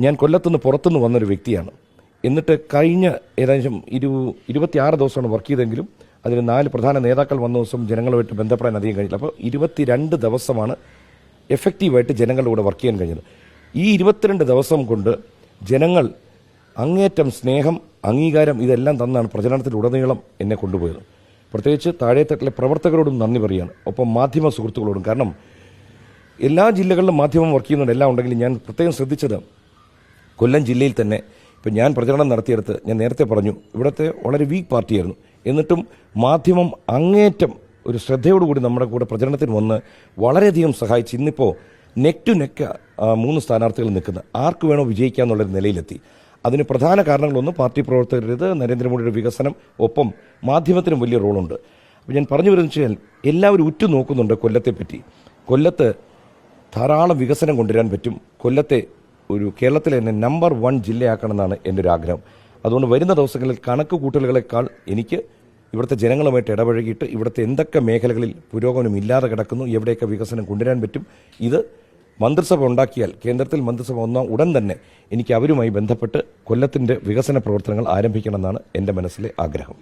ഞാൻ കൊല്ലത്തുനിന്ന് പുറത്തുനിന്ന് വന്നൊരു വ്യക്തിയാണ്. എന്നിട്ട് കഴിഞ്ഞ ഏകദേശം ഇരു ഇരുപത്തിയാറ് ദിവസമാണ് വർക്ക് ചെയ്തെങ്കിലും അതിന് നാല് പ്രധാന നേതാക്കൾ വന്ന ദിവസം ജനങ്ങളുമായിട്ട് ബന്ധപ്പെടാൻ അധികം കഴിഞ്ഞില്ല. അപ്പോൾ ഇരുപത്തിരണ്ട് ദിവസമാണ് എഫക്റ്റീവായിട്ട് ജനങ്ങളുടെ കൂടെ വർക്ക് ചെയ്യാൻ കഴിഞ്ഞത്. ഈ ഇരുപത്തിരണ്ട് ദിവസം കൊണ്ട് ജനങ്ങൾ അങ്ങേറ്റം സ്നേഹം അംഗീകാരം ഇതെല്ലാം തന്നാണ് പ്രചരണത്തിലുടനീളം എന്നെ കൊണ്ടുപോയത്. പ്രത്യേകിച്ച് താഴെത്തട്ടിലെ പ്രവർത്തകരോടും നന്ദി പറയുകയാണ്. ഒപ്പം മാധ്യമ സുഹൃത്തുക്കളോടും. കാരണം എല്ലാ ജില്ലകളിലും മാധ്യമം വർക്ക് ചെയ്യുന്നുണ്ട് എല്ലാം ഉണ്ടെങ്കിലും ഞാൻ പ്രത്യേകം ശ്രദ്ധിച്ചത് കൊല്ലം ജില്ലയിൽ തന്നെ ഇപ്പം ഞാൻ പ്രചരണം നടത്തിയെടുത്ത് ഞാൻ നേരത്തെ പറഞ്ഞു ഇവിടുത്തെ വളരെ വീക്ക് പാർട്ടിയായിരുന്നു. എന്നിട്ടും മാധ്യമം അങ്ങേറ്റം ഒരു ശ്രദ്ധയോടുകൂടി നമ്മുടെ കൂടെ പ്രചരണത്തിന് വന്ന് വളരെയധികം സഹായിച്ച് ഇന്നിപ്പോൾ നെക്ക് ടു നെക്ക് മൂന്ന് സ്ഥാനാർത്ഥികൾ നിൽക്കുന്ന ആർക്ക് വേണോ വിജയിക്കാന്നുള്ളൊരു നിലയിലെത്തി. അതിന് പ്രധാന കാരണങ്ങളൊന്ന് പാർട്ടി പ്രവർത്തകരുത് നരേന്ദ്രമോദിയുടെ വികസനം ഒപ്പം മാധ്യമത്തിനും വലിയ റോളുണ്ട്. അപ്പോൾ ഞാൻ പറഞ്ഞു വരുന്നത് വെച്ചാൽ എല്ലാവരും ഉറ്റു നോക്കുന്നുണ്ട് കൊല്ലത്തെപ്പറ്റി കൊല്ലത്ത് ധാരാളം വികസനം കൊണ്ടുവരാൻ പറ്റും. കൊല്ലത്തെ ഒരു കേരളത്തിലെ തന്നെ നമ്പർ വൺ ജില്ലയാക്കണമെന്നാണ് എന്റെ ഒരു ആഗ്രഹം അതുകൊണ്ട് വരുന്ന ദിവസങ്ങളിൽ കണക്ക് കൂട്ടലുകളെക്കാൾ എനിക്ക് ഇവിടുത്തെ ജനങ്ങളുമായിട്ട് ഇടപഴകിയിട്ട് ഇവിടുത്തെ എന്തൊക്കെ മേഖലകളിൽ പുരോഗമനം ഇല്ലാതെ കിടക്കുന്നു എവിടെയൊക്കെ വികസനം കൊണ്ടുവരാൻ പറ്റും ഇത് മന്ത്രിസഭ ഉണ്ടാക്കിയാൽ കേന്ദ്രത്തിൽ മന്ത്രിസഭ വന്നാൽ ഉടൻ തന്നെ എനിക്ക് അവരുമായി ബന്ധപ്പെട്ട് കൊല്ലത്തിന്റെ വികസന പ്രവർത്തനങ്ങൾ ആരംഭിക്കണമെന്നാണ് എന്റെ മനസ്സിലെ ആഗ്രഹം.